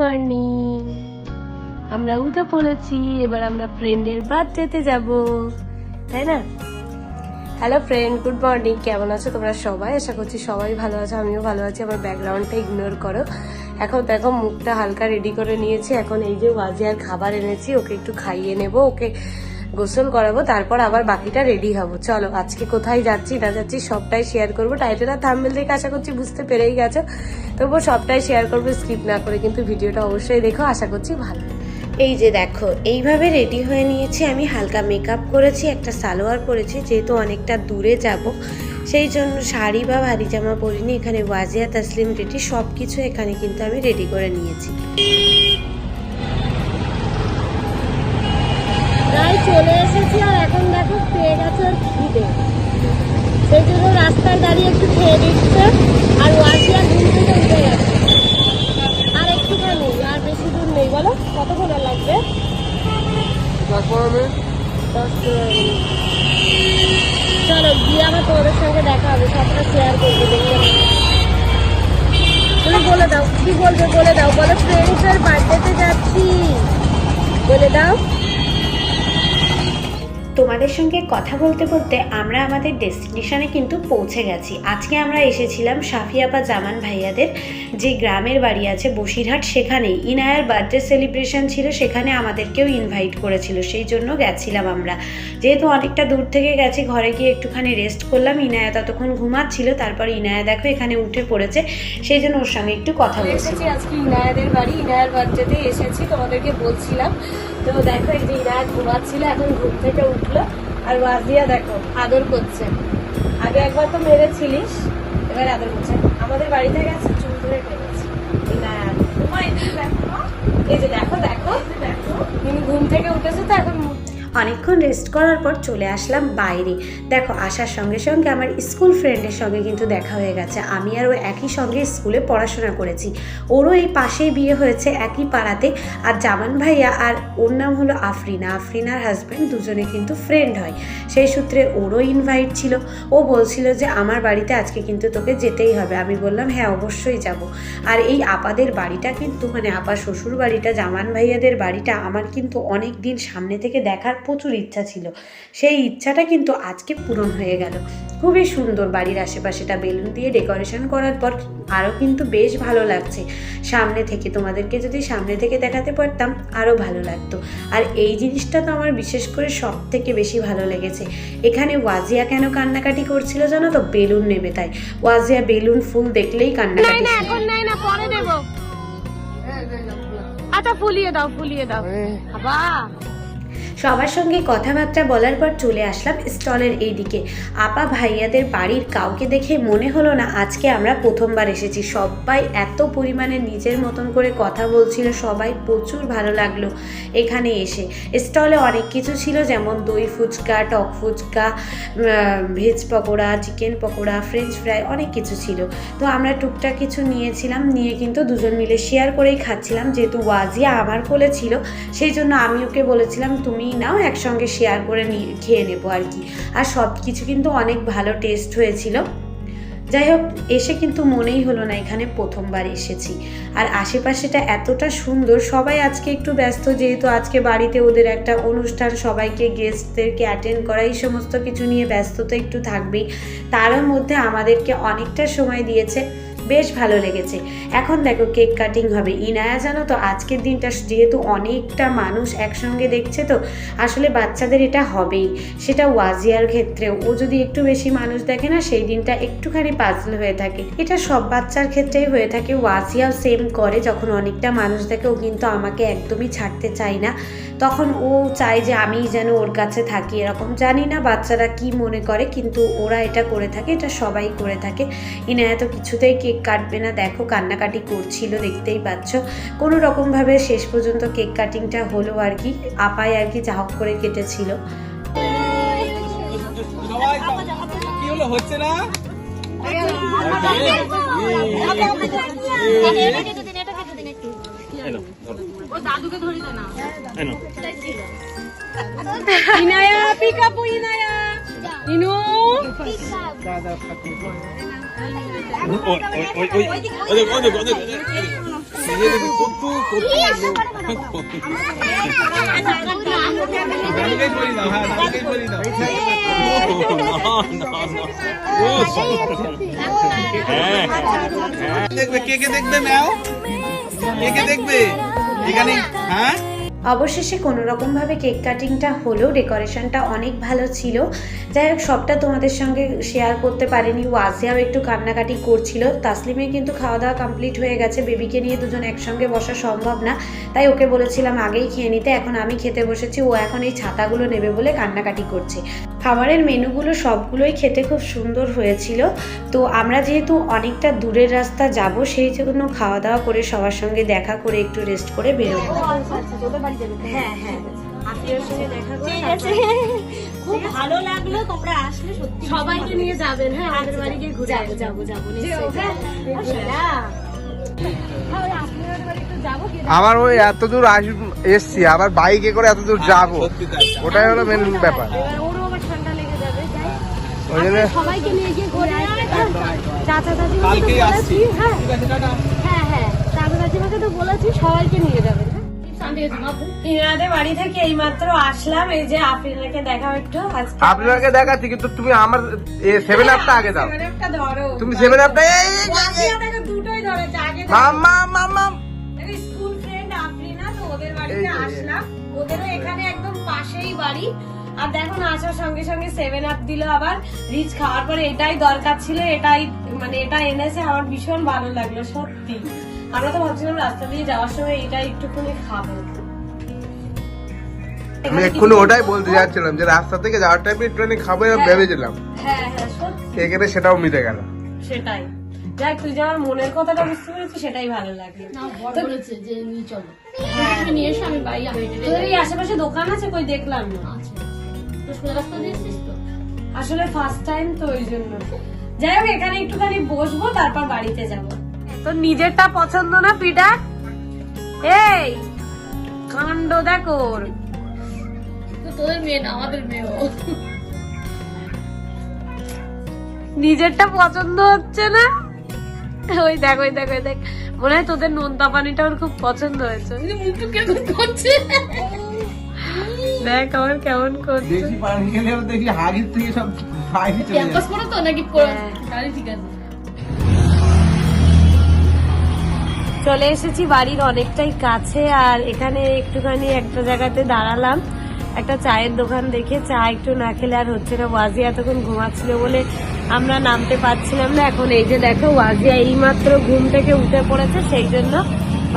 Morning আমরা উঠে পড়েছি এবার আমরা ফ্রেন্ডের বার্থডেতে যাব। তাই না? হ্যালো ফ্রেন্ড গুড মর্নিং কেমন আছো তোমরা সবাই? আশা করছি সবাই ভালো আছো, আমিও ভালো আছি, আমার ব্যাকগ্রাউন্ডটা ইগনোর করো। এখন দেখো মুখটা হালকা রেডি করে নিয়েছি, এখন এই যে ওয়াজিয়ার খাবার এনেছি, ওকে একটু খাইয়ে নেব, ওকে গোসল করাবো, তারপর আবার বাকিটা রেডি হব। চলো, আজকে কোথায় যাচ্ছি, না যাচ্ছি, সবটাই শেয়ার করব। টাইটেল আর থাম্বেল দেখে আশা করছি বুঝতে পেরেই গেছো। তবুও সবটাই শেয়ার করব স্কিপ না করে কিন্তু ভিডিওটা অবশ্যই দেখো, আশা করছি ভালো। এই যে দেখো, এইভাবে রেডি হয়ে নিয়েছি আমি, হালকা মেকআপ করেছি, একটা সালোয়ার পরেছি, যেহেতু অনেকটা দূরে যাব। সেই জন্য শাড়ি বা ভারী জামা পরিনি, এখানে ওয়াজিয়া, তাসলিম, রেডি সব কিছু এখানে কিন্তু আমি রেডি করে নিয়েছি। প্রায় চলে এসেছি আর এখন দেখো পেয়ে গেছে ওর খিদে। সেই জন্য রাস্তায় দাঁড়িয়ে একটু খেয়ে দিচ্ছে আর ওয়াজিয়া ঘুম থেকে উঠে গেছে। আর একটুখানি আর বেশি দূর নেই বলো? কতক্ষণ আর লাগবে? চলো গিয়ে আবার তোমাদের সঙ্গে দেখা হবে সবটা শেয়ার করব দেখতে তুমি বলে দাও কি বলবে বলে দাও। বলো ফ্রেন্ডসের বার্থডেতে যাচ্ছি। বলে দাও। তোমাদের সঙ্গে কথা বলতে বলতে আমরা আমাদের ডেস্টিনেশনে কিন্তু পৌঁছে গেছি। আজকে আমরা এসেছিলাম সাফিয়াপা জামান ভাইয়াদের যে গ্রামের বাড়ি আছে বসিরহাট, সেখানে। ইনায়ার বার্থডে সেলিব্রেশন ছিল, সেখানে আমাদেরকেও ইনভাইট করেছিল, সেই জন্য গেছিলাম আমরা। যেহেতু অনেকটা দূর থেকে গেছি ঘরে গিয়ে একটুখানি রেস্ট করলাম। ইনায়া ততক্ষণ ঘুমাচ্ছিল তারপর ইনায়া দেখো এখানে উঠে পড়েছে। সেই জন্য ওর সঙ্গে একটু কথা বলছি। এসেছি আজকে ইনায়াদের বাড়ি। ইনায়ার বার্থডেতে এসেছি তোমাদেরকে বলছিলাম। তো দেখো এই যে ইনায়া ঘুমাচ্ছিল এখন ঘুম থেকে উঠল। আর ওয়াজিয়া দেখো আদর করছে। আগে একবার তো মেরেছিলিস এবার আদর করছে। আমাদের বাড়িতে গেছে চুল ধরে ফেলেছে ইনায়াত এই যে দেখো অনেকক্ষণ রেস্ট করার পর চলে আসলাম বাইরে। দেখো, আসার সঙ্গে সঙ্গে আমার স্কুল ফ্রেন্ডের সঙ্গে কিন্তু দেখা হয়ে গেছে। আমি আর ও একই সঙ্গে স্কুলে পড়াশোনা করেছি। ওরও এই পাশেই বিয়ে হয়েছে একই পাড়াতে। আর জামান ভাইয়া আর ওর নাম হলো আফরিনা। আফরিনার হাজব্যান্ড দুজনে কিন্তু ফ্রেন্ড হয়। সেই সূত্রে ওরও ইনভাইট ছিল। ও বলছিল যে, আমার বাড়িতে আজকে কিন্তু তোকে যেতেই হবে। আমি বললাম হ্যাঁ অবশ্যই যাব। আর এই আপাদের বাড়িটা কিন্তু মানে আপা শ্বশুর বাড়িটা জামান ভাইয়াদের বাড়িটা, আমার কিন্তু অনেক দিন সামনে থেকে দেখার প্রচুর ইচ্ছা ছিল। সেই ইচ্ছাটা কিন্তু আজকে পূরণ হয়ে গেল। খুবই সুন্দর বাড়ির আশেপাশেটা বেলুন দিয়ে ডেকোরেশন করার পর আরও কিন্তু বেশ ভালো লাগছে। সামনে থেকে তোমাদেরকে যদি সামনে থেকে দেখাতে পারতাম আরও ভালো লাগতো। আর এই জিনিসটা তো আমার বিশেষ করে সব থেকে বেশি ভালো লেগেছে। এখানে ওয়াজিয়া কেন কান্নাকাটি করছিল জানো তো? বেলুন নেবে তাই। ওয়াজিয়া বেলুন ফুল দেখলেই কান্নাকাটি এখন নাই পরে দেব আচ্ছা ফুলিয়ে দাও ফুলিয়ে দাও। বাবা। সবার সঙ্গে কথাবার্তা বলার পর চলে আসলাম স্টলের এই দিকে আপা ভাইয়াদের বাড়ির কাউকে দেখে মনে হলো না আজকে আমরা প্রথমবার এসেছি। সবাই এত পরিমাণে নিজের মতন করে কথা বলছিল, সবাই প্রচুর ভালো লাগল এখানে এসে। স্টলে অনেক কিছু ছিল যেমন দই ফুচকা, টক fuchka veg pakora, chicken pakora, French fry অনেক কিছু ছিল। তো আমরা টুকটাক কিছু নিয়েছিলাম, নিয়ে কিন্তু দুজন মিলে শেয়ার করেই খাচ্ছিলাম। যেহেতু ওয়াজিয়া আমার কোলে ছিল, সেই জন্য আমি ওকে বলেছিলাম, তুমি নাও একসঙ্গে শেয়ার করে নিয়ে খেয়ে নেব আর কি। আর সব কিছু কিন্তু অনেক ভালো টেস্ট হয়েছিল। যাই হোক, এসে কিন্তু মনেই হলো না এখানে প্রথমবার এসেছি। আর আশেপাশেটা এতটা সুন্দর, সবাই আজকে একটু ব্যস্ত, যেহেতু আজকে বাড়িতে ওদের একটা অনুষ্ঠান, সবাইকে গেস্টদেরকে অ্যাটেন্ড করা, এই সমস্ত কিছু নিয়ে ব্যস্ততা একটু থাকবেই। তারও মধ্যে আমাদেরকে অনেকটা সময় দিয়েছে। বেশ ভালো লেগেছে। এখন দেখো কেক কাটিং হবে। ইনায়া, জানো তো, আজকের দিনটা যেহেতু অনেকটা মানুষ একসঙ্গে দেখছে তো, আসলে বাচ্চাদের এটা হবেই। সেটা ওয়াজিয়ার ক্ষেত্রে ও যদি একটু বেশি মানুষ দেখে না, সেই দিনটা একটুখানি পাজল হয়ে থাকে। এটা সব বাচ্চার ক্ষেত্রেই হয়ে থাকে। ওয়াজিয়াও সেম করে, যখন অনেকটা মানুষ দেখে, ও কিন্তু আমাকে একদমই ছাড়তে চায় না। তখন ও চায় যে আমি যেন ওর কাছে থাকি এরকম জানি না বাচ্চারা কি মনে করে কিন্তু ওরা এটা করে থাকে এটা সবাই করে থাকে ইনায়া তো কিছুতেই কেক কাটবে না দেখো কান্নাকাটি করছিল দেখতেই পাচ্ছ কোনো রকমভাবে শেষ পর্যন্ত কেক কাটিংটা হলো আর কি আপায় আর কি চাহক করে কেটেছিল সবাই কি হলো হচ্ছে না। ইনায়া পিকাপু ইনায়া। ইনু। হ্যাঁ না। ও, হ্যাঁ হ্যাঁ। দেখবে কে কে দেখবে ম্যাও? কে কে দেখবে? এখানে হ্যাঁ? অবশেষে কোনো রকমভাবে কেক কাটিংটা হলো ডেকোরেশনটা অনেক ভালো ছিল। যাই হোক, সবটা তোমাদের সঙ্গে শেয়ার করতে পারিনি। ওয়াজিয়াও একটু কান্নাকাটি করছিল। তাসলিমের কিন্তু খাওয়া দাওয়া কমপ্লিট হয়ে গেছে। বেবিকে নিয়ে দুজন একসঙ্গে বসা সম্ভব না। তাই ওকে বলেছিলাম, আগেই খেয়ে নিতে। এখন আমি খেতে বসেছি। ও এখন এই ছাতাগুলো নেবে বলে কান্নাকাটি করছে। খাবারের মেনুগুলো সবগুলোই খেতে খুব সুন্দর হয়েছিল। তো আমরা যেহেতু অনেকটা দূরের রাস্তা যাব সেই জন্য খাওয়া দাওয়া করে সবার সঙ্গে দেখা করে একটু রেস্ট করে বেরোবো। হ্যাঁ হ্যাঁ। আপনার সঙ্গে দেখা করে ঠিক আছে। খুব ভালো লাগল তোমরা আসলে সত্যি সবাইকে নিয়ে যাবেন হ্যাঁ? আমাদের বাড়ি গিয়ে ঘুরে যাব যাব যাব আবার ওই এত দূর আস এসছি আবার বাইকে করে এত দূর যাব। ওটাই হলো মেন ব্যাপার এবার ওরও আবার ঠান্ডা লেগে যাবে যাই ওই জন্য সবাইকে নিয়ে গিয়ে ঘুরে চাচা চাচি কালকেই আসছি। হ্যাঁ। হ্যাঁ হ্যাঁ। চাচা চাচিমাকে তো বলেছি সবাইকে নিয়ে যাবেন ইনাদের বাড়ি থেকে এই মাত্র আসলাম এই যে আফরিনাকে দেখাও একটু। আজকে দেখাচ্ছি কিন্তু তুমি আমার সেভেন আপটা আগে দাও ধরো। তুমি সেভেন আপটা ওয়াসিয়াটাকে দুটোই ধরেছে আগে মামা মামা স্কুল ফ্রেন্ড আফরিনা তো ওদের বাড়িতে এই। আসলাম। ওদেরও এখানে একদম পাশেই বাড়ি। আর দেখো না আসার সঙ্গে সঙ্গে সেভেন আপ দিল আবার রিচ খাওয়ার পরে এটাই দরকার ছিল এটাই মানে এটা এনেছে আমার ভীষণ ভালো লাগল সত্যি। আমরা তো ভাবছিলাম রাস্তা দিয়ে যাওয়ার সময় এটা একটুখানি খাব। আমি এক্ষুনি ওটাই বলতে যাচ্ছিলাম যে রাস্তা থেকে যাওয়ার টাইমে একটুখানি খাব এরকম ভেবেছিলাম। হ্যাঁ হ্যাঁ সত্যি। এখানে সেটাও মিটে গেল। সেটাই। যাক তুই যে আমার মনের কথাটা বুঝতে পেরেছিস সেটাই ভালো লাগল। বলেছে যে নিয়ে চলো। হ্যাঁ। নিয়ে এসো আমি বাড়ি আমি এই আশেপাশে দোকান আছে? কই দেখলাম না। আসলে ফার্স্ট টাইম তো ওই জন্য। যাই হোক এখানে একটুখানি বসবো তারপর বাড়িতে যাব। তো নিজেরটা পছন্দ না পিঠা এই কাণ্ড দেখো তোদের মেয়ে না আমাদের মেয়ে নিজেরটা পছন্দ হচ্ছে না? ওই দেখ ওই দেখ ওই দেখ। মনে হয় তোদের নোনতা পানিটা ওর খুব পছন্দ হয়েছে। কেমন করছে? দেখ আমার কেমন করছে। বেশি পানি দেখি হাগির থেকে সব বাইরে চলে ক্যাম্পাস যায় পড়ো তো নাকি পড়ো হ্যাঁ। তাহলে ঠিক আছে। চলে এসেছি বাড়ির অনেকটাই কাছে আর এখানে একটুখানি একটা জায়গাতে দাঁড়ালাম। একটা চায়ের দোকান দেখে চা একটু না খেলে আর হচ্ছে না। ওয়াজিয়া তখন ঘুমাচ্ছিল বলে আমরা নামতে পারছিলাম না। এখন এই যে দেখো ওয়াজিয়া এইমাত্র ঘুম থেকে উঠে পড়েছে সেই জন্য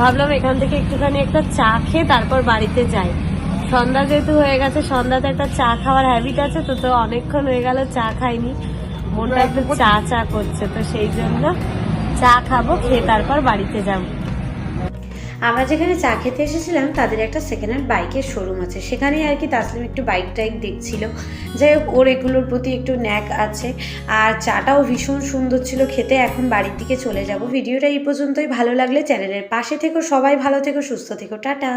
ভাবলাম এখান থেকে একটুখানি একটা চা খেয়ে তারপর বাড়িতে যাই। সন্ধ্যা যেহেতু হয়ে গেছে, সন্ধ্যাতে একটা চা খাওয়ার হ্যাবিট আছে, তো তো অনেকক্ষণ হয়ে গেল চা খাইনি। মনটা একটু চা চা করছে, তো সেই জন্য চা খাব, খেয়ে তারপর বাড়িতে যাব। আমরা যেখানে চা খেতে এসেছিলাম, তাদের একটা সেকেন্ড হ্যান্ড বাইকের শোরুম আছে। সেখানেই আর কি তাসলিম একটু বাইক টাইক দেখছিল। যাই হোক, ওর এগুলোর প্রতি একটু ন্যাক আছে। আর চাটাও ভীষণ সুন্দর ছিল, খেতে এখন বাড়ির দিকে চলে যাব। ভিডিওটা এই পর্যন্তই, ভালো লাগলে চ্যানেলের পাশে থেকো, সবাই ভালো থেকো, সুস্থ থেকো, টাটা।